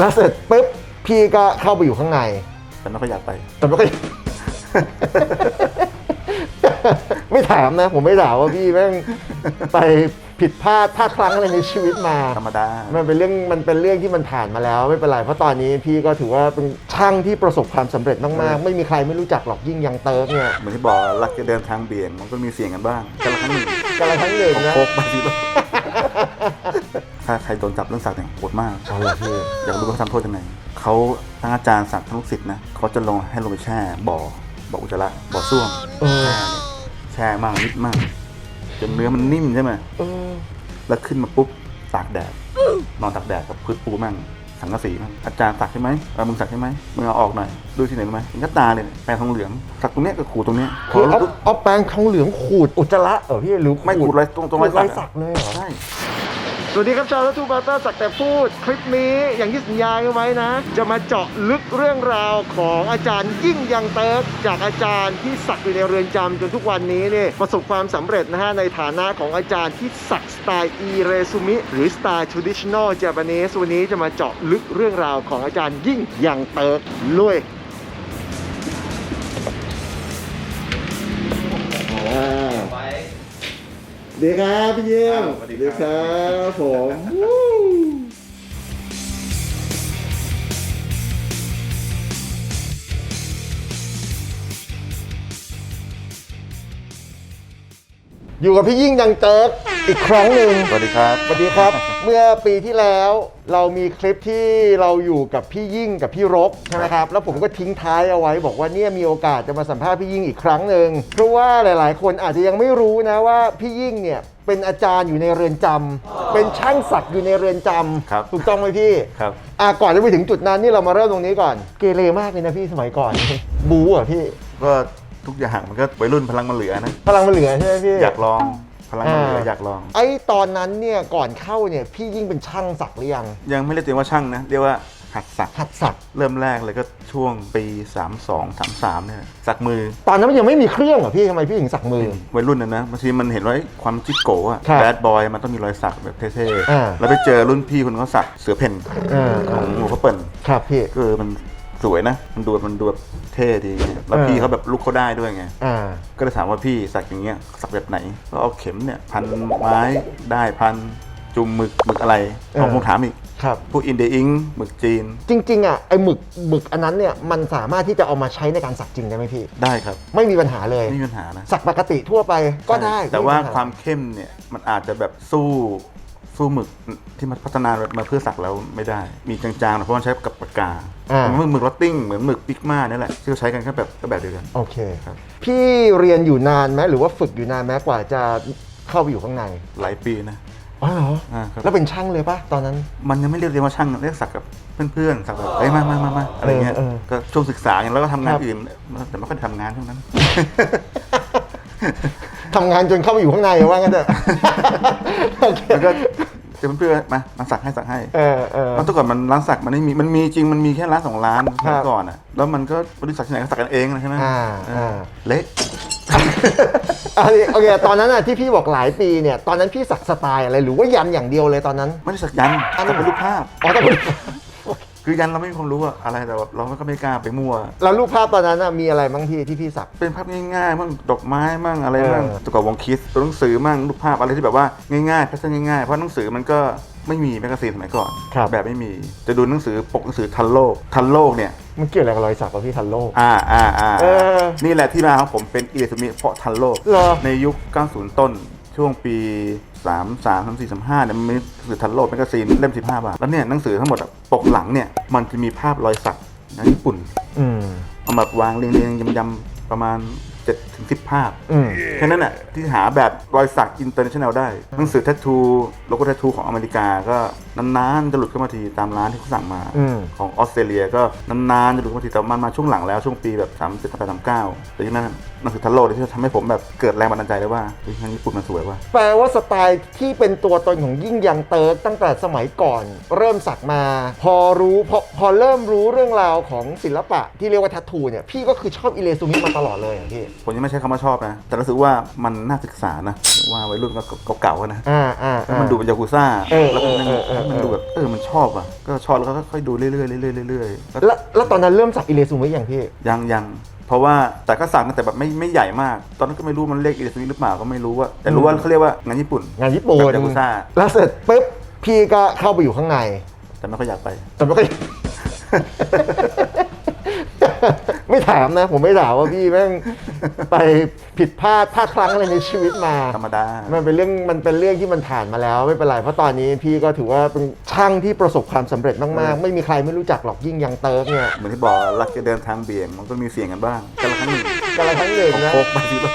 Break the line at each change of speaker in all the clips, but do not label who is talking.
แล้วเสร็จปุ๊บพี่ก็เข้าไปอยู่ข้างใน
แต่ไม่ค่อยอยากไป
แต่ไม่ก็ไม่ถามนะ ผมไม่ถามว่าพี่แม่งไปผิดพลาดพลาดพลั้งอะไรในชีวิตมา
ธรรมดา
มันเป็นเรื่องมันเป็นเรื่องที่มันผ่านมาแล้วไม่เป็นไรเพราะตอนนี้พี่ก็ถือว่าเป็นช่างที่ประสบความสำเร็จมากๆไม่มีใครไม่รู้จักหรอกยิ่งยังเติร์กเนี่ย
เหมือนที่บอกรักจะเดินทางเบี่ยง มันก็มีเสี่ยงกันบ้างกันละครั้งหนึ่ง
กันละครั้งหนึ่งนะ
โคกไปสิลูก ถ้าใครโดนจับเรื่องสักเนี่ยโหดมาก
เอาละพี่
อยากรู้ว่าเขาทำโทษยังไงเขาทั้งอาจารย์สักทั้งลูกศิษย์นะเขาจะลงให้ลงไปแช่บ่อบ่ออุจจาระบ่อส้วม
เออ
แช่เนี่ยแช่มากนิดมากจนเนื้อมันนิ่มใช่ไหม
เออ
แล้วขึ้นมาปุ๊บตากแดดนอนตากแดดกับพื้นปูมั่งสังกะสีมั่งอาจารย์สักใช่ไหมเออมึงสักใช่ไหมมึงเอาออกหน่อยดูที่ไหนรู้ไหมเห็นกับตาเลยเนี่ยแปรงทองเหลืองสักตรงเนี้ยกับขูดตรงเนี้ยพ
คืออเอา
รู้
เอาแปรงทองเหลืองขูดอุจจาระเหรอพี่หรือ
ไม่ขูดอะไรตรงตรง
ขูดรอย
อะ
สักเลยเหรอ
ใช่
สวัสดีครับชาวทูบาร์เตอร์สักแต่พูดคลิปนี้อย่างที่สัญญาไว้นะ จะมาเจาะลึกเรื่องราวของอาจารย์ยิ่งยังเติร์กจากอาจารย์ที่สักอยู่ในเรือนจำจนทุกวันนี้เนี่ยประสบความสำเร็จนะฮะในฐานะของอาจารย์ที่สักสไตล์อีเรซูมิหรือสไตล์ traditional Japanese วันนี้จะมาเจาะลึกเรื่องราวของอาจารย์ยิ่งยังเติร์กลุย ดีครับพี่เยี่ยม
สวัสดีครับ
บผมวู้อยู่กับพี่ยิ่งยังเติร์ก อีกครั้งหนึ่ง
สวัสดีครับ
สวัสดีครับ เมื่อปีที่แล้วเรามีคลิปที่เราอยู่กับพี่ยิ่งกับพี่รกใช่ไหมครับ แล้วผมก็ทิ้งท้ายเอาไว้บอกว่าเนี่ยมีโอกาสจะมาสัมภาษณ์พี่ยิ่งอีกครั้งหนึ่งเพราะว่าหลาย ๆ คนอาจจะยังไม่รู้นะว่าพี่ยิ่งเนี่ยเป็นอาจารย์อยู่ในเรือนจำเป็นช่างศักดิ์อยู่ในเรือนจำ
ครับ
ถูกต้องไหมพี่
ครับ
อะก่อนจะไปถึงจุดนั้นนี่เรามาเริ่มตรงนี้ก่อน เกเรมากเลยนะพี่สมัยก่อน บูอะพี่
ก็ทุกอย่างมันก็วัยรุ่นพลังมันเหลือนะ
พลังมันเหลือใช่ไหมพี่
อยากลอง พลังมันเหลือ
อ่า
อยากลอง
ไอ้ตอนนั้นเนี่ยก่อนเข้าเนี่ยพี่ยิ่งเป็นช่างศักดิ์หรือยัง
ยังไม่เรียกตัวเองว่าช่างนะ เรียกว่าหัดสัก
หัดศักดิ์
เริ่มแรกเลยก็ช่วงปี 32 33เนี่ยสักมือ
ตอนนั้นมันยังไม่มีเครื่องเหรอพี่ทำไมพี่ถึงสักมือ
วัยรุ่นนะนะบางทีมันเห็นว่าความจิกโกะอะ
ครับ
แบดบอยมันต้องมีรอยสักแบบเท่
อ่า
ๆ แล้วไปเจอรุ่นพี่คนเขาสักเสือเพ่น
อ่า
ของหลวงพ่อเปิ่น
ครับพี่
ก็เออมัน สวยนะ มันดูมันดูแบบเท่ดีแล้ว
เออ
พี่เขาแบบลุกเขาได้ด้วยไง
อ่า
ก็เลยถามว่าพี่สักอย่างเงี้ยสักแบบไหน ก็เอาเข็มเนี่ยพันไม้ได้พันจุ่มหมึกหมึกอะไร
เออ
ผมคงถามอีก
ครับ
พวกอินเดียอิงหมึกจีน
จริง ๆ อะไอ้หมึกหมึกอันนั้นเนี่ยมันสามารถที่จะเอามาใช้ในการสักจริงได้ไหมพี่
ได้ครับ
ไม่มีปัญหาเลย
ไม่มีปัญหานะ
สักปกติทั่วไปก็ได้
แต่ว่า
ไปัญห
ความเข้มเนี่ยมันอาจจะแบบสู้ สู้หมึกที่มันพัฒนามาเพื่อสักแล้วไม่ได้ มีจางๆหน่อยเพราะมันใช้กับปากกา
อ่า
เหมือนหมึกลอตติ้งเหมือนหมึกปิกมาเนี่ยแหละที่เขาใช้กันแค่แบบก็แบบเดียวกัน
โอเค
ครับ
พี่เรียนอยู่นานไหมหรือว่าฝึกอยู่นานไหมกว่าจะเข้าไปอยู่ข้างใน
หลายปีนะ
อ๋อเหรอ
อ่าครับ
แล้วเป็นช่างเลยปะตอนนั้น
มันยังไม่เรียกเรียกว่าช่างเรียกสักกับเพื่อนๆสักแบบเอ้ยมามามามาอะไรเงี้ย
เออเออ
ก็ช่วงศึกษาอย่างแล้วก็ทำงาน
ครับ
อื่นแต่ไม่ค่อยได้ทำงานช่วงนั้น
ทำงานจนเข้าไปอยู่ข้างในว่างั้นเถอะโอเค
แล้วก็เจอเพื่อนๆมามาสักให้สักให้
เออเออ
เพราะแต่ก่อนมันร้านสักมันไม่มีมันมีจริงมันมีแค่ร้านสองร้าน
ครั
เมื่
บ
อก่อนอะแล้วมันก็บริษัทที่ไหนก็สักกันเองนะใช่ไหม
อ่า
เอ
อ่า
อเละ
อันนี้โอเคตอนนั้นอะที่พี่บอกหลายปีเนี่ย ตอนนั้นพี่สักสไตล์อะไรหรือว่ายันอย่างเดียวเลยตอนนั้น
ไม่ได้สักยัน
อัน
สักเป็นรูปภาพ
อ๋อแต่
คือยันเราไม่มีความรู้อะอะไรแต่แบบเราก็ไม่กล้าไปมั่ว
แล้วรูปภาพตอนนั้นน่ะมีอะไรบ้างพี่ที่พี่สัก
เป็นภาพง่ายๆมั่งดอกไม้มั่งอะไรมั่ง
เออ
ตัวกับวงคิสตัวหนังสือมั่งรูปภาพอะไรที่แบบว่าง่ายๆแพทเทิร์นง่ายๆเพราะหนังสือมันก็ไม่มีแมกกาซีนสมัยก่อน
ครับ
แบบไม่มีจะดูหนังสือปกหนังสือทันโลกทันโลกเนี่ย
มันเกี่ยวอะไรกับรอยสักกับพี่ทันโลก
อ่าอ่าอ่า
เออ
นี่แหละที่มาของผมเป็นอิเล็กทรอนิกส์เพราะทันโลก
เหรอ
ในยุค 90 ต้นช่วงปี 3 3 3 4 3 5เนี่ยมันมีหนังสือทันโลกแมกกาซีนเล่ม15บาท แล้วเนี่ยหนังสือทั้งหมดอะปกหลังเนี่ยมันจะมีภาพรอยสักนะญี่ปุ่น
อืม
เอามาวางเรียงเรียงยำยำๆประมาณ7 ถึง10ภาพ
อืม
แค่นั้นแหละที่หาแบบรอยสักอินเตอร์เนชั่นแนลได้หนังสือแทททูโลโก้แทททูของอเมริกาก็นานๆจะหลุดเข้ามาทีตามร้านที่เขาสั่งมา
อืม
ของออสเตรเลียก็นานๆจะหลุดเข้ามาทีแต่มันมาช่วงหลังแล้วช่วงปีแบบ3 7 8 3 9แต่ที่นั้นหนังสือทันโลกเนี่ยที่ทำให้ผมแบบเกิดแรงบันดาลใจเลยว่าเฮ้ยงานญี่ปุ่นมันสวยว่ะ
แปลว่าสไตล์ที่เป็นตัวตนของยิ่งยังเติร์กตั้งแต่สมัยก่อน เริ่มสักมา พอรู้พอพอเริ่มรู้เรื่องราวของศิลปะที่เรียกว่าทัตทูเนี่ยพี่ก็คือชอบอิเลซูมิมาตลอดเลยเหรอพี่
ผมยังไม่ไม่ใช่คำว่าชอบนะ แต่รู้สึกว่ามันน่าศึกษานะว่าวัยรุ่นก็เก่าๆนะ
อ่าอ่า
แล้วมันดูเป็นยากุซ่า
เออ
แล้วมัน
เออเออเออ
มันดูแบบเออมันชอบอะก็ชอบแล้วก็ค่อยๆดูเรื่อยๆเรื่อยๆเรื่อยๆแล้ว
แล้วแล้วตอนนั้นเริ่มสักอิเลซูไว้อย่างพี่
ยังยังเพราะว่าแต่ก็สั่งนะแต่แบบไม่ไม่ใหญ่มาก ตอนนั้นก็ไม่รู้มันเรียกอิเลซุมิหรือเปล่าก็ไม่รู้ว่า แต่รู้ว่าเขาเรียกว่างานญี่ปุ่น
งานญี่ปุ่น
แบบยากุซ่า
แล้วเสร็จปุ๊บพี่ก็เข้าไปอยู่ข้างใน
แต่ไม่ค่อยอยากไป
แต่ไม่ค่อย ไม่ถามนะ ผมไม่ถามว่าพี่แม่งไปผิดพลาดพลาดพลั้งอะไรในชีวิตมา
ธรรมดา
มันเป็นเรื่องมันเป็นเรื่องที่มันผ่านมาแล้วไม่เป็นไรเพราะตอนนี้พี่ก็ถือว่าเป็นช่างที่ประสบความสำเร็จมากๆ ไม่มีใครไม่รู้จักหรอกยิ่งยังเติร์กเนี่ย
เหมือนที่บอกรักจะเดินทางเบี่ยงมันก็มีเสี่ยงกันบ้างกันละครั้งหนึ่ง
กันละครั้งหนึ่ง
ของ
นะ
โคกไปสิบ้าง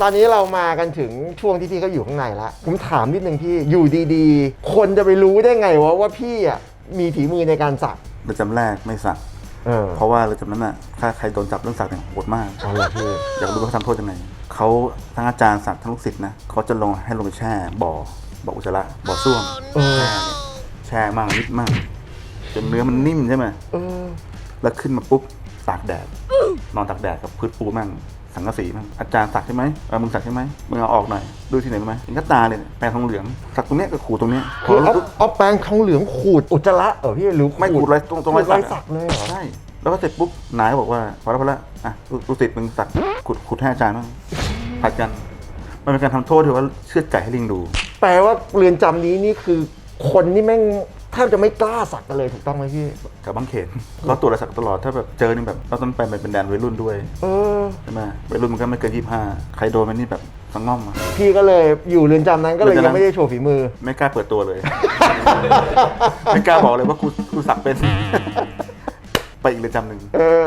ตอนนี้เรามากันถึงช่วงที่พี่เขาอยู่ข้างในแล้วผมถามนิดนึงพี่อยู่ดีๆ คนจะไปรู้ได้ไงวะว่าพี่อะมีฝีมือในการสัก
เรือนจำแรกไม่สัก
เออ
เพราะว่าเรือนจำนั้นอะถ้าใครโดนจับเรื่องสักเนี่ยโหดมาก
เอาละพี่
อยากรู้ว่าเขาทำโทษยังไงเขาทั้งอาจารย์สักทั้งลูกศิษย์นะเขาจะลงให้ลงไปแช่บ่อบ่ออุจจาระบ่อส้วม
เออ
แช่มั่งนิดมั่งจนเนื้อมันนิ่มใช่ไหม
เออ
แล้วขึ้นมาปุ๊บตากแดดนอนตากแดดกับพื้นปูมั่ง สังกะสีมั่งอาจารย์สักใช่ไหมเออมึงสักใช่ไหมมึงเอาออกหน่อยดูที่ไหนรู้ไหมเห็นกระตาเลยเนี่ยแปรงทองเหลืองสักตรงเนี้ยกับขูดตรงเนี้ยพ
คืออเอา
รู้
เอาแปรงทองเหลืองขูดอุจจาระเหรอพี่หรือ
ไม่ขูดอะไรตรงตรง
ขู
รอย
ด
สักอะ
รอยสักเลยเหรอ
ใช่แล้วก็เสร็จปุ๊บนายก็บอกว่าพอแล้วพอแล้วอะลูลูกศิษย์มึงสักขุดขุดให้อาจารย์บ้างผัดกันมันเป็นการทำโทษที่ว่าเชือดไก่ให้ลิงดู
แปลว่าเรือนจำนี้นี่คือคนนี่แม่งแทบจะไม่กล้าสักกันเลยถูกต้องไหมพี่
กับบางเขนเขาตรวจรอยสักตลอดถ้าแบบเจอนี่แบบเราต้องไปเป็นแดนวัยรุ่นด้วย
เออ
ใช่ไหมวัยรุ่นมันก็ไม่เกินยี่ห้าใครโดนมันนี่แบบสังง่อมอะ
พี่ก็เลยอยู่เรือนจำนั้นก็เลย
เรือนจำนั้
ยัง
น
ไม่ได้โชว์ฝีมือ
ไม่กล้าเปิดตัวเลย ไม่กล้าบอกเลยว่ากูกูสักเป็น ไปอีกเรือนจำหนึ่ง
เออ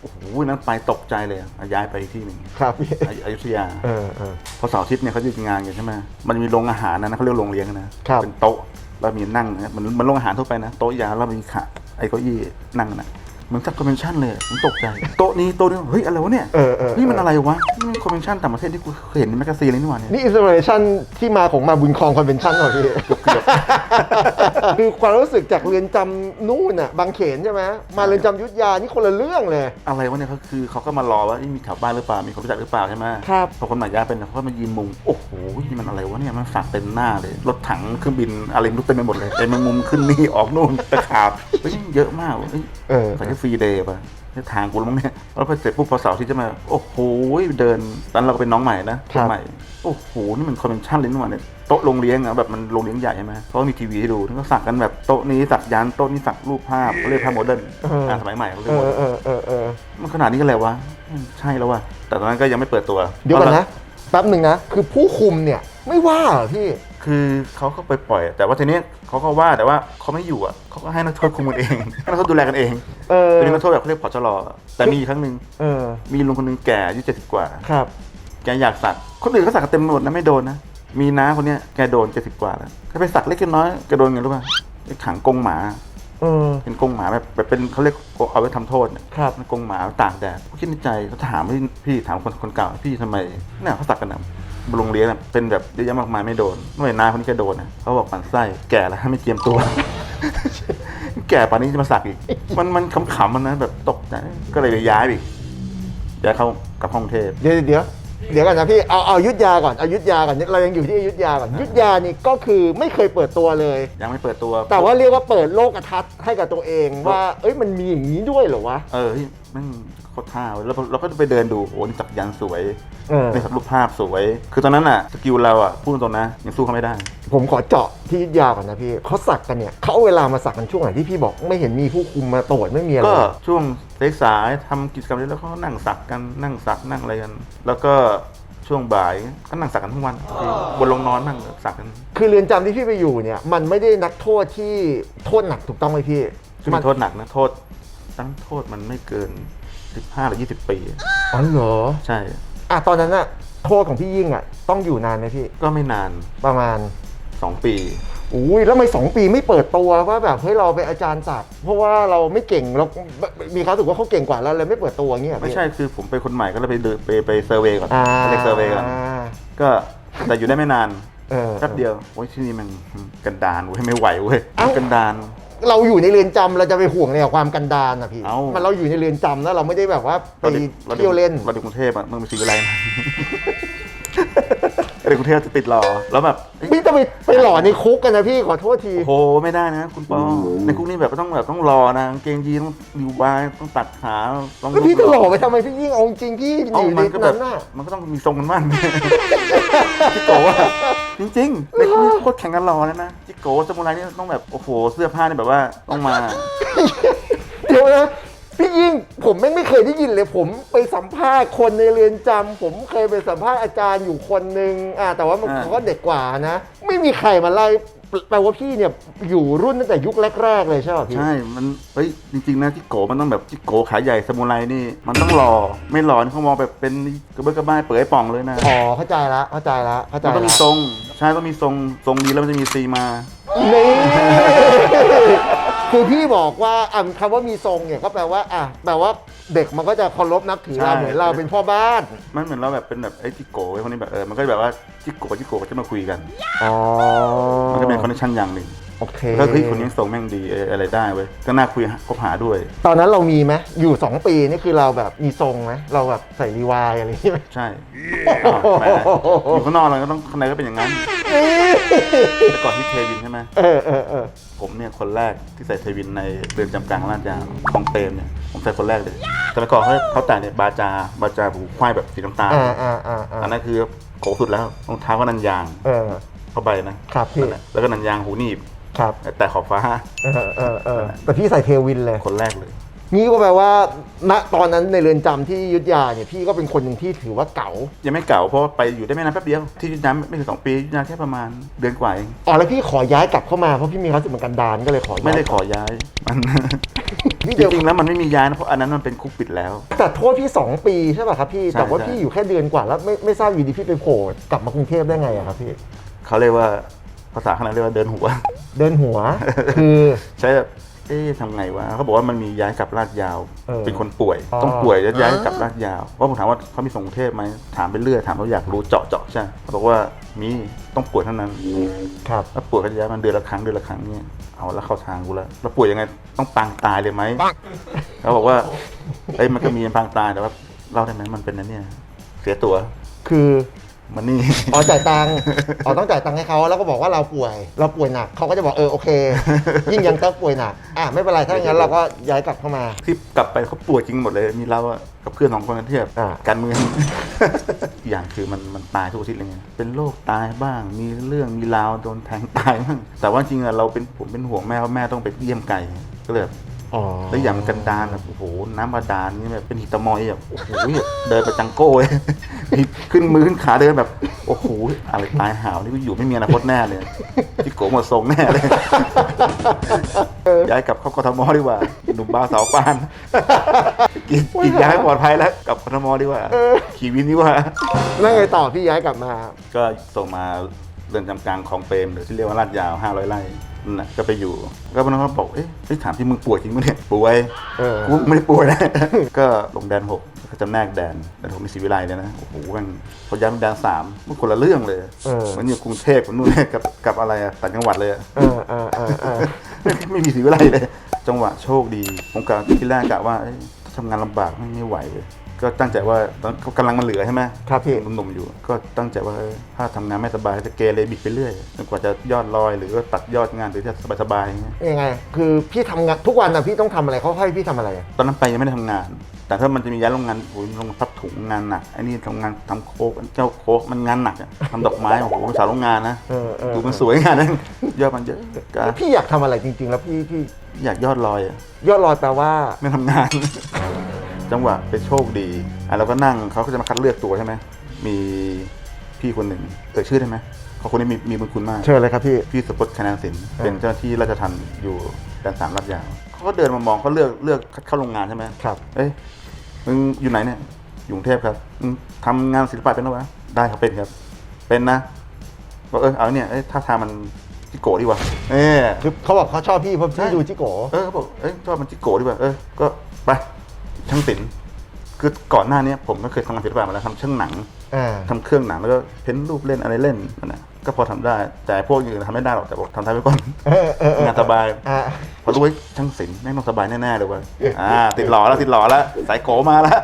โอ้โหนั้นไปตกใจเลยอะย้ายไปอีกที่หนึ่ง
ครับพี่
อยุอยุธยา
เออเออ
พอเสาร์อาทิตย์เนี่ยเขาจะมีงานกันใช่ไหมมันจะมีโรงอาหารนะนะเขาเรียกโรงเลี้ยงนะครับ เป็นโต๊ะ เรามีนั่งนะมันมันโรงอาหารทั่วไปนะโต๊ะยาวเรามีขาไอ้เก้าอี้นั่งนะ เหมือนสักคอนเวนชั่นเลยผมตกใจ โต๊ะนี้โต๊ะนี้เฮ้ยอะไรวะเนี่ย
เออเออ
นี่มันอะไรวะนี่มันคอนเวนชั่นต่างประเทศที่กูเคยเห็นในแมกกาซีนเลยนี่หว่าเนี่ย
นี่อินสปิเรชันที่มาของมาบุญคลองคอนเวนชั่นเหรอพี่คือความรู้สึกจากเรือนจำนู่นน่ะบางเขนใช่ไหมมาเรือนจำอยุทธยานี่คนละเรื่องเลย
อะไรวะเนี่ยเขาคือเขาก็มารอว่าเอ้ยมีแถวบ้านหรือเปล่า มีคนรู้จักหรือเปล่าใช่ไหม
ครับ
พอคนใหม่ย้ายไปเนี่ยเขาก็มายืนมุง โอ้โหนี่มันอะไรวะเนี่ย มันสักเต็มหน้าเลย รถถังเครื่องบินอะไรไม่รู้เต็มไปหมดเลยไอ้แมงมุมขึ้นนี่ออกนู่นตะขาบเฮ้ยเยอะมากเว้ย
เออ
ใส่แค่ฟรีเดย์ป่ะนี่ทางกูแล้วมั้งเนี่ยแล้วพอเสร็จปุ๊บพอเสาร์อาที่จะมา โอ้โหเดินตอนนั้นเราก็เป็นน้องใหม่นะ
ครั
น
บ
ใหม่ โอ้โห นี่มันคอนเวนชั่นเลยนี่หว่าเนี่ยโต๊ะโรงเลี้ยงอะแบบมันโรงเลี้ยงใหญ่ใช่ไหมเขาก็มีทีวีให้ดูแล้วก็สักกันแบบโต๊ะนี้สักยันต์โต๊ะนี้สักรูปภาพเขาเรียกภาพโมเดิร์นอ่าสมัยใหม่เขาเรีย
เอก
โม
อ
เดิร์น
เออเออเออ
มันขนาดนี้กันเลยวะอืมใช่แล้วว่ะแต่ตอนนั้นก็ยังไม่เปิดตัว
เดี๋ยวก่อนนะแป๊บหนึ่งนะ คือผู้คุมเนี่ยไม่ว่าเหรอพี่
คือเขาก็ไปปล่อย แต่ว่าทีนี้เขาก็ว่าแต่ว่าเขาไม่อยู่อะเขาก็ให้นักโทษคุมกันเองให้นักโทษดูแลกันเอง
เออ
เป็นนักโทษแบบเขาเรียกผอชลอแต่มีอีกครั้งหนึ่ง
เออ
มีลุงคนหนึงแก่อายุเจ็ดสิบกว่า
ครับ
แกอยากสัก คนอื่นก็สักกันเต็มไปหมดนะไม่โดนนะ มีน้าคนเนี้ยแกโดนเจ็ดสิบกว่าแล้วแกไปสักเล็กน้อยแกโดนไงรู้ป่ะไอ้ขังกรงหมา
เออ
เป็นกรงหมาแบบแบบเป็นเขาเรียกเอาไว้ทำโทษเนี่ย
ครับ
เป็นกรงหมาตากแดดผมคิดในใจก็ถามพี่พี่ถามคนคนเก่าพี่ทำไมเนี่ยเขาสักกันนะ โรงเรียนน่ะเป็นแบบเยอะแยะมากมายไม่โดนเมื่อไหร่นาคนนี้แกโดนนะเขาบอกมันไส้แก่แล้วไม่เจียมตัว แก่ป่านนี้จะมาสักอีก มันมันขำๆมันนะแบบตกใจก็เลยไปย้ายไปอีกย้ายเข้ากลับห้องเทพ
เดี๋ยวเดี๋ยวเดี๋ยวก่อนนะพี่เอาเอาอยุทธยาก่อนเอาอยุทธยาก่อนเรายังอยู่ที่อยุทธยาก่อนอยุทธยานี่ก็คือไม่เคยเปิดตัวเลย
ยังไม่เปิดตัว
แต่ว่าเรียกว่าเปิดโลกทัศน์ให้กับตัวเองว่า เอ้ยมันมีอย่างนี้ด้วยเหรอวะ
เออเฮ้ยแมัน โคตรท่าเว้ยแล้วเราก็ไปเดินดูโอ้นี่สักยันต์สวย
เออ
นี่สักรูปภาพสวย คือตอนนั้นอะสกิลเราอะพูดตรงๆนะยังสู้เขาไม่ได้
ผมขอเจาะที่อยุทธยาก่อนนะพี่เขาสักกันเนี่ยเขาเอาเวลามาสักกันช่วงไหนที่พี่บอกไม่เห็นมีผู้คุมมาตรวจไม่มีอะไร
ก็ช่วงสายๆทำกิจกรรมนี้แล้วเขานั่งสักกันนั่งสักนั่งอะไรกัน แล้วก็ช่วงบ่ายก็นั่งสักกันทั้งวันบนลงนอนนั่งสักกัน
คือเรือนจำที่พี่ไปอยู่เนี่ย มันไม่ได้นักโทษที่โทษหนักถูกต้องไหมพี่
ซึ่ง
มั
มีโทษหนักนะโทษตั้งโทษมันไม่เกิน 15หรือ20ปี
อ๋อเหรอ
ใช่
อะตอนนั้นอะโทษของพี่ยิ่งอะต้องอยู่นานไหมพี่
ก็ไม่นาน
ประมาณ
2ปี
อุ้ยแล้วทำไมสองปีไม่เปิดตัวว่าแบบเฮ้ยเราเป็นอาจารย์สักเพราะว่าเราไม่เก่งเรามีเขามรู้สึกว่าเขาเก่งกว่าเราเลยไม่เปิดตัวอย่างเงี้ย
ไม่ใช่คือผมเป็นคนใหม่ก็เลยไปเดินไปไปเซอร์เวย์ก่อน
อ่า
ไปเรียกเซอร์เวย์ก่อนก็แต่อยู่ได้ไม่นาน
เออ
แป๊บเดียวโอ้ยที่นี่มันกันดานเว้ยไม่ไหวเว้ย
เอ้า
กันดาน
เราอยู่ในเรือนจำเราจะไปห่วงในกับความกันดารนะพี่
เอ้ามั
มันเราอยู่ในเรือนจำแล้วเราไม่ได้แบบว่าไป
เราเด็ก
เที่ยวเล่น
เราเด็กกรุงเทพอะมึงไปสีวิไลมา เด็กกรุงเทพจะติดหล่อแล้วแบบเอ้ย
พี่จะไปไปหล่อในคุกกันนะพี่ขอโทษที
โอ้โหไม่ได้นะคุณปอในคุกนี่แบบต้องแบบต้องรอนะกางเกงยีนต้องอยู่บายต้องตัดขาต้อง
แล้วพี่จะหล่อไปทำไมพี่ยิ่งเอาจริงพี่อ
เอ้า
ยู่ใน
มันก็แบ
นั้
บ
นน่ะ
มันก็ต้องมีทรงกันบ้าง จิโกะว่าจริงๆในคุกนี่โคตรแข่งกันรอแล้วนะจิโกะสมุไรนี่ต้องแบบโอ้โหเสื้อผ้านี่แบบว่าต้องมา
เดี๋ยวนะ พี่ยิ่งผมแม่งไม่เคยได้ยินเลย ผมไปสัมภาษณ์คนในเรือนจำผมเคยไปสัมภาษณ์อาจารย์อยู่คนหนึ่งอ่าแต่ว่ามัน
อ่า
เขาก็เด็กกว่านะ ไม่มีใครมาไล่แปลว่าพี่เนี่ยอยู่รุ่นตั้งแต่ยุคแรก ๆ เลยใช่ป่ะพี่
ใช่ มัน เฮ้ย จริง ๆ นะจิโกะมันต้องแบบจิโกะขาใหญ่สมุไรนี่ มันต้องรอ ไม่รอนี่เขามองแบบเป็นกระเบื้องกระบ้ายเปิดไอ้ป่องเลยนะ
อ๋อเข้าใจละเข้าใจละเข้าใจ
มันต้องมี
ละ
ทรง ใช่ต้องมีทรง ทรงดีแล้วมันจะมีซีมา
นี่ คือพี่บอกว่าอะคำว่ามีทรงเนี่ยก็แปลว่าอะแปลว่าเด็กมันก็จะเคารพนับถือเรา
ใช่
เหมือนเราเป็นพ่อบ้าน
มันเหมือนเราแบบเป็นแบบไอ้จิโกะไอ้คนนี้แบบเออมันก็แบบว่าจิโกะจิโกะก็จะมาคุยกัน
อ๋อ
มันก็เป็นคอนเนคชั่นอย่างหนึ่ง
โอเค
ก็เฮ้ยคนนี้ทรงแม่งดีเอออะไรได้เว้ยก็น่าคุยคบหาด้วย
ตอนนั้นเรามีไหมอยู่ 2 ปีนี่คือเราแบบมีทรงไหมเราแบบใส่รีวายอะไรอย่างเงี้ยไหม
ใช่อ้าวแหมอยู่ข้างนอกเราก็ต้องข้างในก็เป็นอย่างนั้น แต่ก่อนที่เทวินใช่ไหม
เออเออเออ
ผมเนี่ยคนแรกที่ใส่เทวินในเรือนจำกลางลาดยาวของเปรมเนี่ยผมใส่คนแรกเลยแต่เมื่อก่อนเขาเขาแต่งเนี่ยบาจาบาจาผูควายแบบสีน้ำตาล
อ่าอ่าอ่าอ่า
อันนั้นคือโกสุดแล้วรองเท้าก็นันยาง
เออ
เข้าไปนะครับ
พี่
และแล้วก็นันยางหูหนีบ
ครับ
แต่ขอบฟ้า
เออเออเออแต่พี่ใส่เทวินเลย
คนแรกเลย
นี่ก็แปลว่า ณตอนนั้นในเรือนจำที่อยุทธยาเนี่ยพี่ก็เป็นคนหนึ่งที่ถือว่าเก๋า
ยังไม่เก่าเพราะว่าไปอยู่ได้ไม่นานแป๊บเดียวที่อยุธยาไม่ถึงสองปีอยุธยาแค่ประมาณเดือนกว่าเอง
อ๋อแล้วพี่ขอย้ายกลับเข้ามาเพราะพี่มีความรู้สึกเหมือนกันดานก็เลยขอย้าย
ไม่ได้ขอย้ายมัน
พี่
จ
เดียว
ริงๆแล้วมันไม่มีย้ายนะเพราะอันนั้นมันเป็นคุกปิดแล้ว
แต่โทษพี่ 2 ปีใช่ป่ะครับพี่
ใช่
แต่ว่า
ใช่
พี่อยู่แค่เดือนกว่าแล้วไม่ไม่ทราบอยู่ดีพี่ไปโผล่กลับมากรุงเทพได้ไงอะครับพี่
เขาเรียกว่าภาษาข้างในเรียกว่าเดินหัว
เดินหัว คือ
ใช้แบบ เอ๊ะทำไงวะเขาบอกว่ามันมีย้ายกลับลาดยาว
เออ
เป็นคนป่วย
อ๋อ
ต้องป่วยแล้วย้ายกลับลาดยาวว่าผมถามว่าเขามีส่งกรุงเทพไหมถามไปเรื่อยถามเขาอยากรู้เจาะเจาะใช่เขาบอกว่ามีต้องป่วยเท่านั้น
ครับ
ถ้าป่วยก็จะย้ายมันเดือนละครั้งเดือนละครั้งเนี่ยเอาแล้วเข้าทางกูแล้วแล้วป่วยยังไงต้องปางตายเลยไหมเขาบอกว่าเอ้ยมันก็มีปางตายแต่ว่าเล่าได้ไหมมันเป็นนะเนี่ยเสียตัว
คือ
มันนี่
อ๋อจ่ายตังค์อ๋อต้องจ่ายตังค์ให้เขาแล้วก็บอกว่าเราป่วย เราป่วยหนักเขาก็จะบอกเออโอเค ยิ่งยังต้องป่วยหนักอะไม่เป็นไรถ้าอย่างนั้นเราก็ย้ายกลับเข้ามา
ที่กลับไปเขาป่วยจริงหมดเลย มีเราอะกับเพื่อนสองคนกันเทียบ
อ่า
การเมือง อีกอย่างคือมันมันตายทุกอาทิตย์เลยไงเป็นโรคตายบ้าง มีเรื่องมีราวโดนแทงตายบ้างแต่ว่าจริงอะเราเป็นผมเป็นห่วงแม่ว่าแม่ต้องไปเยี่ยมไก่ก็เลยแบบ
อ๋อ
แล้วอย่างกันดานแบบโอ้โหน้ำบาดาลนี่แบบเป็นหิตามอยแบบโอ้โหเดินไปจังโก้เลยมี ขึ้นมือขึ้นขาเดินแบบ โอ้โหอะไรตายหาวนี่อยู่ไม่มีอนาคตแน่เลยที่โกหมดทรงแน่เลยย้ายกลับเข้ากทมดีกว่าหนุ่มบ้าสาวปานกินกินยาให้ปลอดภัยแล้วกลับกทมดีกว่าขี่วินดีกว่า
แล้วไงต่อพี่ย้ายกลับมา
ก็ส่งมาเรือนจำกลางของเปรมหรือที่เรียกว่าลาดยาว 500 ไร่นั่นนะก็ไปอยู่ ก็มันก็บอก เอ๊ะเฮ้ยถามที่มึงป่วยจริงไหมเนี่ยป่วย
เออ
กูไม่ได้ป่วยนะ ก็ลงแดนหก ก็จำแนกแดนแดนหกมีศรีวิไลเลยนะโอ้โหมันเขาย้ายเป็นแดนสามมันคนละเรื่องเลย
เออ
มันอยู่กรุงเทพมันนู่นเนี่ยกับกับอะไรอะต่างจังหวัดเลยอะ
เออเออเออเออ
ไม่มีศรีวิไลเลย จังหวะโชคดีผมกะที่แรกกะว่าเอ้ยถ้าทำงานลำบากไม่ไม่ไหวเลยก็ตั้งใจว่าตอนเขากำลังมันเหลือใช่ไหม
ครับพี่
หนุ่มๆอยู่ ก็ตั้งใจว่าเออถ้าทำงานไม่สบายจะเกเรบิดไปเรื่อยจนกว่าจะยอดลอยหรือว่าตัดยอดงานหรือจะสบายๆอย่างเงี้ย
ยังไง คือพี่ทำงานทุกวันนะพี่ต้องทำอะไรเขาให้พี่ทำอะไรอะ
ตอนนั้นไปยังไม่ได้ทำงาน แต่ถ้ามันจะมีย้ายโรงงานโอ้ยโรงพับถุงงานหนักไอ้นี่ทำงานทำโคกเจ้าโคกมันงานหนักอะทำดอกไม้โอ้โหสาวโรงงานนะ
เออเออ
ดูมันสวยงานนั้นยอดมันเยอะก็
พี่อยากทำอะไรจริง ๆ แล้วพี่พี่
อยากยอดลอยอะ
ยอดลอยแปลว่า
ไม่ทำงาน จังหวะเป็นโชคดีอะเราก็นั่งเขาก็จะมาคัดเลือกตัวใช่ไหมมีพี่คนหนึ่งเอ่ยชื่อได้ไหมเขาคนนี้มีมีบุญคุณมาก
เชิญเลยครับพี่
พี่สุพจน์คะแนนสิน
ครับ
เป็นเจ้าหน้าที่ราชทัณฑ์อยู่แดนสามลาดยาวเขาก็เดินมามองเขาเลือกเลือกเข้าโรงงานใช่ไหม
ครับ
เอ้ย มึงอยู่ไหนเนี่ย อยู่กรุงเทพครับมึงทำงานศิลปะเป็นหรอวะได้ครับเป็นครับ เป็นนะบอกเออเอาเนี่ยเอ้ยถ้าทางมันจิโกะดีกว่า เออ
คือเขาบอกเขาชอบพี่เพราะ
ใช่
พี่ดูจิโก
เออเขาบอกเอ้ยชอบมันจิโกะดีกว่า เออ ก็ไปช่างศิลป์คือก่อนหน้าเนี้ยผมก็เคยทำงานศิลปะมาแล้วทำช่างหนัง
อ่า
ทำเครื่องหนังแล้วก็เพ้นรูปเล่นอะไรเล่นนั่นนะ ก็พอทำได้ แต่พวกอื่นทำไม่ได้หรอกแต่บอกทำได้ไปก่อน
เออเออเอองา
นสบาย
อะ
พอรู้ว่าช่างศิลป์แม่งต้องสบายแน่ๆเลยเว่ะอ่า ติดหล่อแล้วติดหล่อแล้วสายโกมาแล้ว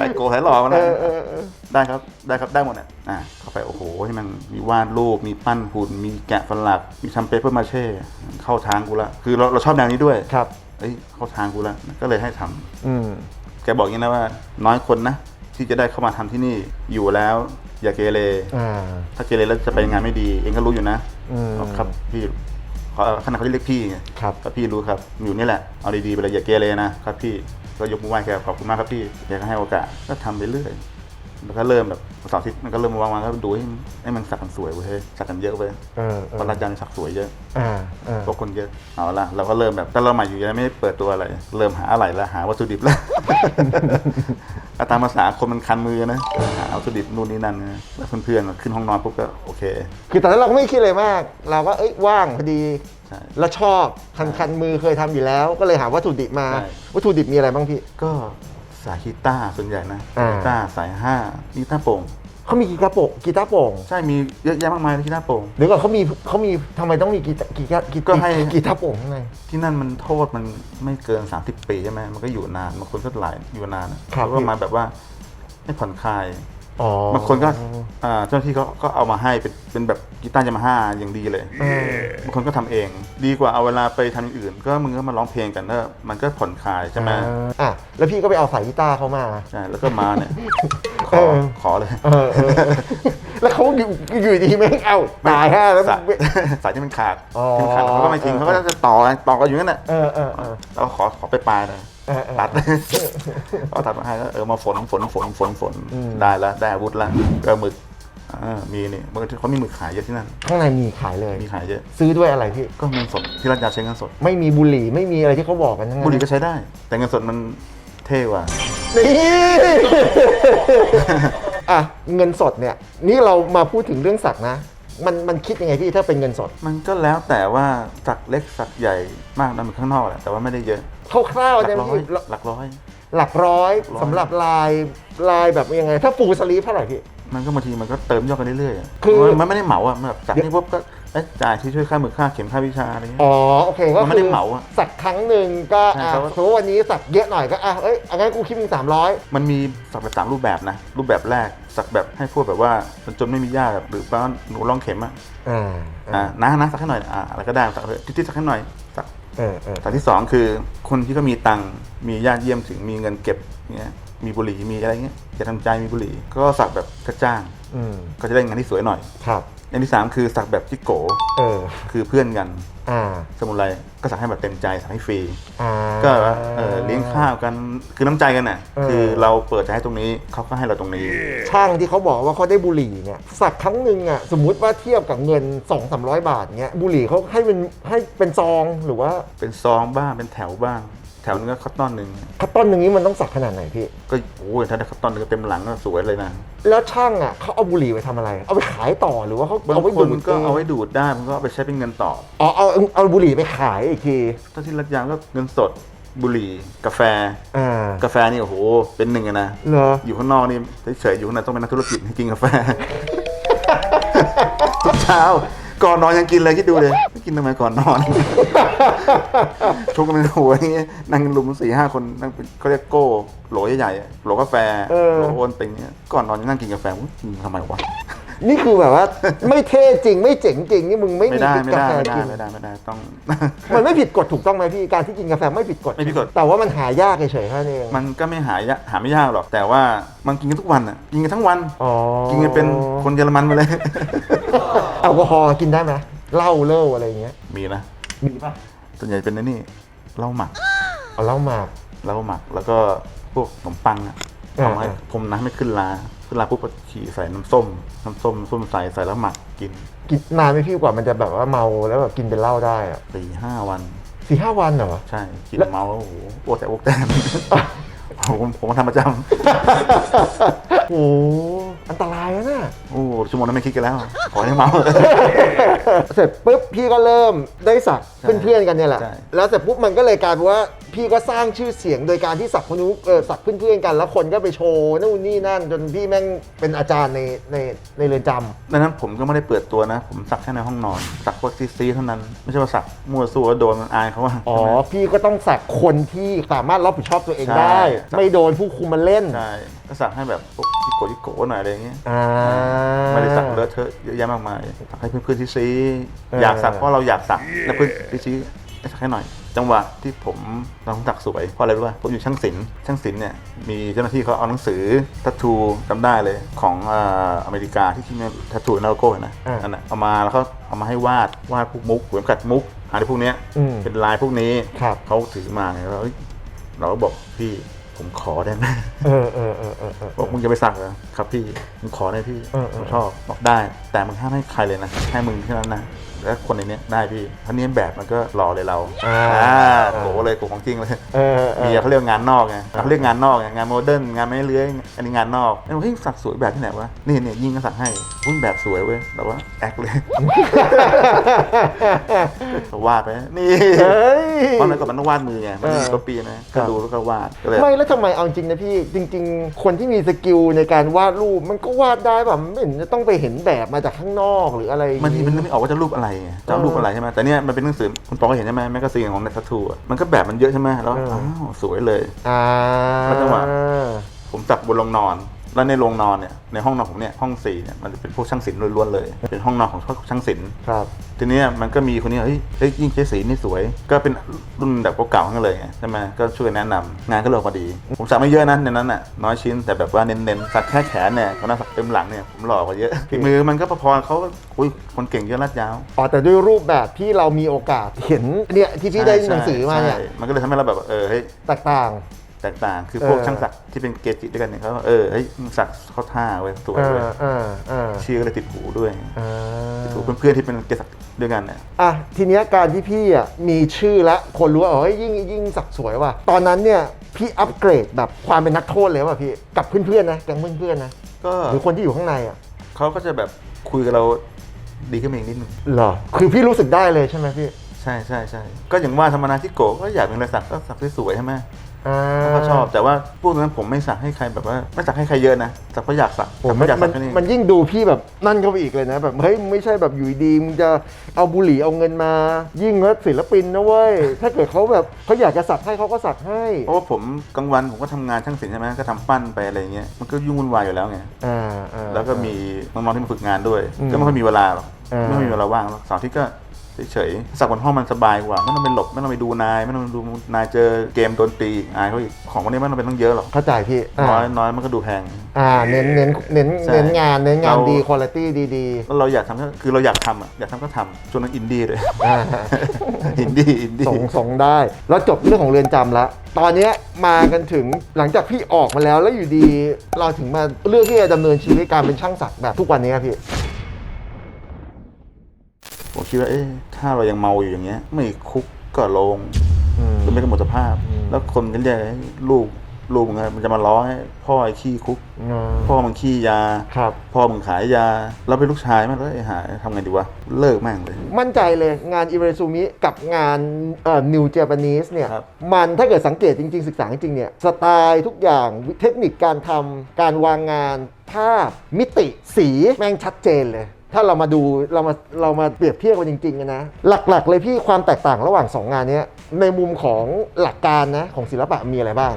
สายโกสายหล่อมา
เอ
แล้ว
อเออเออ
ได้ครับได้ครับได้หมดอะอ่าเข้าไปโอ้โหให้มันมีวาดรูปมีปั้นหุ่นมีแกะสลักมีทำเปเปอร์มาเช่เข้าทางกูละคือเราเราชอบแนวนี้ด้วย
ครับ
เอ้ยเข้าทางกูละก็เลยให้ทำ
อืม
แกบอกอย่างนี้นะว่าน้อยคนนะที่จะได้เข้ามาทำที่นี่อยู่แล้ว อย่าเกเร
อ่า
ถ้าเกเรแล้วจะไปงานไม่ดี เองก็รู้อยู่นะ
อืม
ครับพี่ขอขนาดเขาจะเรียกพี่ไง
ครับ
ก็พี่รู้ครับอยู่นี่แหละเอาดีๆไปเลยอย่าเกเรนะครับพี่ก็ยกมือไหว้แกขอบคุณมากครับพี่แกก็ให้โอกาสก็ทำไปเรื่อย แล้วก็เริ่มแบบเสาร์อาทิตย์มันก็เริ่มมาวางๆก็ดูให้ให้มันสักกันสวยเว้ยเฮ้ยสักกันเยอะเว้ย
เออเอ
เพ
อ
ราะราชการสักสวยเยอะ
อ่าอ่า
พวกคนเยอะเอาละเราก็เริ่มแบบแต่เราใหม่อยู่ยังไม่ได้เปิดตัวอะไร เริ่มหาอะไรแล้วหาวัตถุดิบแล้ว ก็ตามภาษาคนมันคันมือนะหาวัตถุดิบนู่นนี่นั่นนะแล้วเพื่อนๆขึ้นห้องนอนปุ๊บก็โอเค
คือตอนนั้นเราก็ไม่คิดเลยมาก เราก็เอ้ยว่างพอดี
ใช่
แล้วชอบคันคันมือเคยทำอยู่แล้ว ก็เลยหาวัตถุดิบมา
ใช่
วัตถุดิบมีอะไรบ้างพี่
ก็ สายกีตาร์ส่วนใหญ่นะ
อ่า
กีตาร์สายห้ากีตาร์โปร่ง
เขามีกีตาร์โปร่งกีตาร์โปร่ง
ใช่มีเยอะแยะมากมายเลยกีตาร์โปร่ง
เดี๋ยวก่อนเขามีเขามีทำไมต้องมีกีตาร์กีตาร์กี
ก็
ตาร์
ให้
กีตาร์โปร่งข้างใน
ที่นั่นมันโทษมันไม่เกิน 30 ปีใช่ไหมมันก็อยู่นานบางคนก็หลายอยู่นานอะแล้วก็มาแบบว่าให้ผ่อนคลาย
อ๋อบา
งคนก็อ่าเจ้าหน้าที่ก็ก็เอามาให้เป็นเป็นแบบกีตาร์ยามาฮ่าอย่างดีเลย
เออบา
งคนก็ทำเอง ดีกว่าเอาเวลาไปทำอย่างอื่น ก็มึงก็มาร้องเพลงกันแล้วมันก็ผ่อนคลายใช่ไหม
อ่าอะแล้วพี่ก็ไปเอาสายกีตาร์เขามา
ใช่แล้วก็มาเนี่ยข
เอ
อ
อ
ขอเลย
เออเออเออแล้วเขาอยู่อยู่ดีไหมงเอ้าตายฮะแล้ว
สายสายที่มันขาด
อ๋อ
ที่มันขาดเขาก็ไม่ทิ้งเขาก็จะต่อต่อกันอยู่นั่นแหละ
เออเออเออ
แล้วก็ขอขอไปปลายๆหน่อย
เออเออ
ตัดเอาตัดมาให้ก็เออมาฝนฝนฝนฝนฝน
อืม
ได้แล้วได้อาวุธแล้วก็หมึกอ่ามีนี่บางทีเขามีหมึกขายเยอะที่นั่น
ข้างในมีขายเลย
มีขายเยอะ
ซื้อด้วยอะไรพี่
ก็เงินสดที่รัฐยาใช้เงินสด
ไม่มีบุหรี่ไม่มีอะไรที่เขาบอกกันทั้งนั้น
บุหรี่ก็ใช้ได้ แต่เงินสดมันเท่กว่า
นี่อะเงินสดเนี่ย นี่เรามาพูดถึงเรื่องสักนะ มันมันคิดยังไงพี่ถ้าเป็นเงินสด
มันก็แล้วแต่ว่าสักเล็กสักใหญ่มากนะมันข้างนอกแหละแต่ว่าไม่ได้เยอะ
คร่าว
ห
ๆ
ลั
เนี่ย
ร้อย
พี่
หลักร้อย
หลักร้อย
หลักร้อย
สำหรับลายลายแบบยังไง ถ้าฟูลสลีฟเท่าไหร่พี่
มันก็บางทีมันก็เติมยอดกันเรื่อยๆอะ
คือ
มันไม่ได้เหมาอะมันแบบสักนี่ปุ๊บก็เอ๊ะจ่ายที่ช่วยค่าหมึกค่าเข็มค่าวิชาอะไรเงี้ย
อ๋อโอเคก็
มันไม่
คื
ได้
อ
เหมาอะ
สักครั้งหนึ่งก็
ใช่
อะ
ครับ
สมมติว่าวันนี้สักเยอะหน่อยก็อะเอ้ยอันนั้นกูคิดมึงสามร้อย
มันมีสักแบบสามรูปแบบนะ รูปแบบแรกสักแบบให้พวกแบบว่าจนจนไม่มีญาติแบบหรือว่าหนูลองเข็มอะ
อ่า
อ่านะนะสักให้หน่อยอ่าอะไรก็ได้สักเลยที่สักให้หน่อยสัก
เออเออ
สักที่สองคือคนที่ก็มีตังค์มีญาติเยี่ยมถึงมีเงินเก็บเงี้ยมีบุหรี่มีอะไรเงี้ยจะทำใจมีบุหรี่ก็สักแบบกระจ้าง
อืม
ก็จะได้งานที่สวยหน่อย
ครับ
อันที่สามคือสักแบบจิโก
เออ
คือเพื่อนกัน
อ่า
สมุไร ก็สักให้แบบเต็มใจสักให้ฟรี
อ่า
ก็แบบว่าเออเลี้ยงข้าวกันคือน้ำใจกันน่ะ
เออ
คือเราเปิดใจให้ตรงนี้เขาก็ให้เราตรงนี้
ช่างที่เขาบอกว่าเขาได้บุหรี่เนี่ยสักครั้งหนึ่งอะสมมุติว่าเทียบกับเงิน 2 3 0 0 บาทเงี้ยบุหรี่เขาให้เป็นให้เป็นซองหรือว่า
เป็นซองบ้างเป็นแถวบ้างแถ วนึงก็คัตตอนหนึ่ง
คัตตอนหนึ่งนี้มันต้องสักขนาดไหนพี่
ก็โอ้ยถ้าได้คัตตอนหนึงก็เต็มหลังก็สวยเลยนะ
แล้วช่างอะเขาเอาบุหรี่ไปทำอะไร เอาไปขายต่อหรือว่าเขา
บาง
เอาไว้
ค
ดู
น
ด
ก็
ง
เอาไว้ดูดได้มันก็เอาไปใช้เป็นเงินต่อ
อ๋อเอาเอาเอาบุหรี่ไปขายอีกที
ถ้าที่รัฐยางก็เงินสดบุหรี่กาแฟ
อ่ากา
แฟนี่โอ้โหเป็นหนึ่งอะนะ
เหรอ
อยู่ข้างนอกนี่เฉยๆอยู่ข้างในต้องเป็นนักธุรกิจให้กินกาแฟทุกเช้า ก่อนนอนยังกินเลยคิดดูเลยไม่กินทำไมก่อนนอนชกกันในหัวอย่างเงี้ยนั่งกันลุมสี่ห้าคนนั่งเป็นเขาเรียกโก้โหลใหญ่ๆอะโหลกาแฟ
เออ
โหลโอนติงเนี่ยก่อนนอนยังนั่งกินกาแฟอุ๊ยกินทำไมวะ
นี่คือแบบว่า ไม่เท่จริงไม่เจ๋งจริงนี่มึงไม่
ไม่
มี
ได้ไม่
กา
ได้
แฟ
ไม่ได้
กิน
ไม่ได้ไม่ได้ต้อง
มันไม่ผิดกฎถูกต้องไหมพี่การที่กินกาแฟไม่ผิดกฎ
ไม่ผิดกฎ
แต่ว่ามันหายากเฉยๆแค่นั้นเอง
มันก็ไม่หายะหาไม่ยากหรอกแต่ว่ามันกินกันทุกวันอะกินกันทั้งวัน
อ๋อ
กินกันเป็นคนเยอรมันมาเลย
แอลกอฮอล์กินได้ไหมเหล้าเล่าอะไรอย่างเงี้ย
มีนะ
มีป่ะ
ส่วนใหญ่เป็นไอ้นี่เหล้าหมัก
เอาเหล้าหมาก
เหล้าหมัก แล้วก็พวกขนมปังอะ
อ่า
ทำให้
อ่า
พรมน้ำให้ขึ้นลา ขึ้นลาปุ๊บก็ขี่ใส่น้ำส้ม น้ำส้มส้มใส่ใส่แล้วหมักกิน
กินนานไหมพี่กว่ามันจะแบบว่าเมาแล้วแบบกินเป็นเหล้าได้อะ
สี่ห้าวัน
สี่ห้าวันเหรอ
ใช่กิน
แล้ว
เมาแล้วโอ้โหอ้วกแต่อ้วกแต่ ผมผมมาทำประจ
โอ้ อันตรายนะน่ะำ
โอ้ชั่วโมงนั้นไม่คิดกันแล้ว ขอให้เมา
เสร็จปุ๊บพี่ก็เริ่มได้สัก
ใช่
เพื่อนๆกันเนี่ยแหละ
ใช่
แล้วเสร็จปุ๊บมันก็เลยกลายเป็นว่าพี่ก็สร้างชื่อเสียงโดยการที่สักคนนู้นเออสักเพื่อนๆกัน แล้วคนก็ไปโชว์นู่นนี่นั่น จนพี่แม่งเป็นอาจารย์ในในในเรือนจำ
ดังนั้นผมก็ไม่ได้เปิดตัวนะ ผมสักแค่ในห้องนอน สักพวกซีซีเท่านั้น ไม่ใช่ว่าสักมั่วซั่วแล้วโดนมันอายเขาว่า
อ๋อพี่ก็ต้องสักคนที่สามารถรับผิดชอบตัวเอง
ใช่
ได้ไม่โดนผู้คุมมาเล่น
ใช่ ก็สักให้แบบพวกที่โกที่โกหน่อยอะไรอย่างเงี้ย
อ่า
ไม่ได้สักเลอะเทอะเยอะแยะมากมายสักให้เพื่อนๆที่ซี
เออ
อยากสักเพราะเราอยากสักแล้วเพื่อนที่ซีให้สักให้หน่อย จังหวะที่ผมเราสักสวยเพราะอะไรรู้ป่ะผมอยู่ช่างศิลป์ช่างศิลป์เนี่ยมีเจ้าหน้าที่เขาเอาหนังสือทัตทูจำได้เลยของเอ่ออเมริกาที่ที่มีทัตทูนาโลโก้เห็นะ
อ่า
นั่นแหละเอามาแล้วเขาเอามาให้วาดวาดพวกมุกเหมือนกัดมุกอะไรพวกเนี้ย
อืม
เป็นลายพวกนี้
ครับ
เขาถือมาไงเราเอ้ยเราก็บอกพี่ ผมขอได้ไหม
เออเออเออเออเออ
บอกมึงจะไปสักเหรอครับพี่มึงขอได้พี่
เออเออ
ผมชอบบอกได้ แต่มึงห้ามให้ใครเลยนะให้มึงแค่นั้นนะ แล้วคนในเนี้ยได้พี่ถ้าเนี้ยแบบมันก็รอเลยเรา
อ่า
โกเลยโกของจริงเลย
เออเอ
มี
อ
เขาเรียกว่างานนอกไงเขาเรียกงานนอกไงงานโมเดิร์นงานไม่เลื้อยอันนี้งานนอกแล้วเฮ้ยสักสวยแบบที่ไหนวะนี่เนี่ยยิงก็สักให้พุ่งแบบสวยเว้ยแบบว่าแอคเลยก็วาดไปนี่
เฮ้ย
เพราะนั้นก็มันต้องวาดมือไงมันมี
เออ
ตัวปีนะ
ครั
ก็
บ
ดูแล้วก็วาดก็เลย
ไม่แล้วทำไมเอาจริงนะพี่ จริง ๆ คนที่มีสกิลในการวาดรูปมันก็วาดได้แบบไม่เห็นจะต้องไปเห็นแบบมาจากข้างนอกหรืออะไรอย่าง
บางที
งี้
มันนึกไม่ออกว่าจะรูปอะไรไงจะเอารูปอะไรใช่ไหมแต่เนี่ยมันเป็นหนังสือคุณปองก็เห็นใช่ไหมแมกกาซีนของในทัตทูอะมันก็แบบมันเยอะใช่ไหมแล้ว
เอออ้
อ้าวสวยเลย
อ่า
แล้วจังหวะ ผมสักบนโรงนอน แล้วในโรงนอนเนี่ยในห้องนอนผมเนี่ยห้องสี่เนี่ยมันจะเป็นพวกช่างศิลป์ล้วนๆเลย เป็นห้องนอนของช่างศิลป์
ครับ
ทีเนี้ยมันก็มีคนนี้เฮ้ยเฮ้ยยิ่งใช้สีนี่สวย ก็เป็นรุ่นแบบเก่าๆทั้งนั้นเลยไงใช่ไหมก็ช่วยแนะนำงานก็เลยออกมาดี ผมสักไม่เยอะนะในนั้นน่ะน้อยชิ้นแต่แบบว่าเน้นๆสักแค่แขนเนี่ยก็น่าสักเต็มหลังเนี่ยผมหล่อกว่าเยอะฝีมือมันก็พอๆเขาอุ้ยคนเก่งเยอะลัดยาว
อ๋อแต่ด้วยรูปแบบที่เรามีโอกาสเห็นเนี่ยที่พี่ได้หนังสือมาเนี่ย
ใช่มันก็เลยทำให้เราแบบเออเฮ้ย
แตกต่าง
แตกต่าง คือพวก
เออ
ช่างสักที่เป็นเกจิด้วยกันเนี่ยเขาก็เออเฮ้ยมึงสักเข้าท่าเว้ยสวย
อ่า
เว้ย
อ่าอ่า
ชื่อก็เลยติดหูด้วย
อ่า
ติดหูเพื่อนๆที่เป็นเกจิสักด้วยกันเนี่ย
อะทีเนี้ยการที่พี่อะมีชื่อและคนรู้ว่าเอ้ยยิ่งยิ่งสักสวยว่ะตอนนั้นเนี่ยพี่อัปเกรดแบบความเป็นนักโทษเลยว่ะพี่กับเพื่อนๆนะแก๊งเพื่อนๆนะ
ก็
หรือคนที่อยู่ข้างในอะ
เขาก็จะแบบคุยกับเราดีขึ้นมาอีกนิดนึง
เหรอคือพี่รู้สึกได้เลยใช่ไหมพี่
ใช่ใช่ใช่ก็อย่างว่าธรรมนาที่โกะก็อยากเป็นอะไรสักก็สักสวยๆใช่ไหม
อ่า
เขาก็ชอบแต่ว่าพวกนั้นผมไม่สักให้ใครแบบว่า ไม่สักให้ใครเยอะนะสักเพราะอยากสัก
โอ้
สักเพ
มัน
ราะอยาก
มั
สั
น
กแค่นี้
มันยิ่งดูพี่แบบนั่นเข้าไปอีกเลยนะ แบบเฮ้ยไม่ใช่แบบอยู่ดีมึงจะเอาบุหรี่เอาเงินมา ยิ่งว่าศิลปินนะเว้ยถ้าเกิดเขาแบบเขาอยากจะสักให้เขาก็สักให้
เพราะว่าผมกลางวันผมก็ทำงานช่างศิลป์ใช่ไหมก็ทำปั้นไปอะไรเงี้ยมันก็ยุ่งวุ่นวายอยู่แล้วไง
อ่าอ่า
แล้วก็มีน้องๆที่มาฝึกงานด้วย
อืม
ก็ไม่ค่อยมีเวลาหรอก
อ่า
ไม่ค่อยมีเวลาว่างหรอกเสาร์อาที่ก็ เฉยๆสักบนห้องมันสบายกว่าไม่ต้องไปหลบไม่ต้องไปดูนาย ไม่ต้องไปดูนายเจอเกมโดนตีอายเขาอีกของพวกนี้ไม่ต้องเป็นต้องเยอะหรอก
เข้าใจพี่อ่า
น้อยน้อยมันก็ดูแพง
อ่าเน้นเน้นเน้น
ใช่
เน้นงานเน้นงาน
เรา
ดีคุณภาพดี
แล้วเราอยากทำก็คือเราอยากทำอะอยากทำก็ทำช่วงนั้นอินดี้เลย
ๆอ่า
อินดี้อินดี้
ส่งส่งได้ แล้วจบเรื่องของเรือนจำแล้วตอนเนี้ยมากันถึงหลังจากพี่ออกมาแล้วแล้วอยู่ดี เราถึงมาเลือกที่จะดำเนินชีวิตการเป็นช่างศักดิ์แบบทุกวันนี้ครับพี่
ผมคิดว่าเอ๊ะถ้าเรายังเมาอยู่อย่างเงี้ย ไม่คุกก็ลง
อืม
หรือไม่ก็หมดสภาพ
อืม
แล้วคนก็เรียกให้ลูกลูกมึงอะมันจะมาล้อให้พ่อไอ้ขี้คุก
อ่า
พ่อมึงขี้ยา
ครับ
พ่อมึงขายยาเราเป็นลูกชายมั้งแล้วไอ้หาทำไงดีวะ เลิกแม่งเลย
มั่นใจเลยงานอิเรซูมิกับงานเอ่อ New Japanese เนี่ย
ครับ
มันถ้าเกิดสังเกตจริง ๆ ศึกษาจริงๆเนี่ย สไตล์ทุกอย่างเทคนิคการทำการวางงานภาพมิติสีแม่งชัดเจนเลย ถ้าเรามาดูเรามาเรามาเปรียบเทียบกันจริงๆนะหลักๆ เลยพี่ความแตกต่างระหว่าง 2 งานนี้ในมุมของหลักการนะของศิลปะมีอะไรบ้าง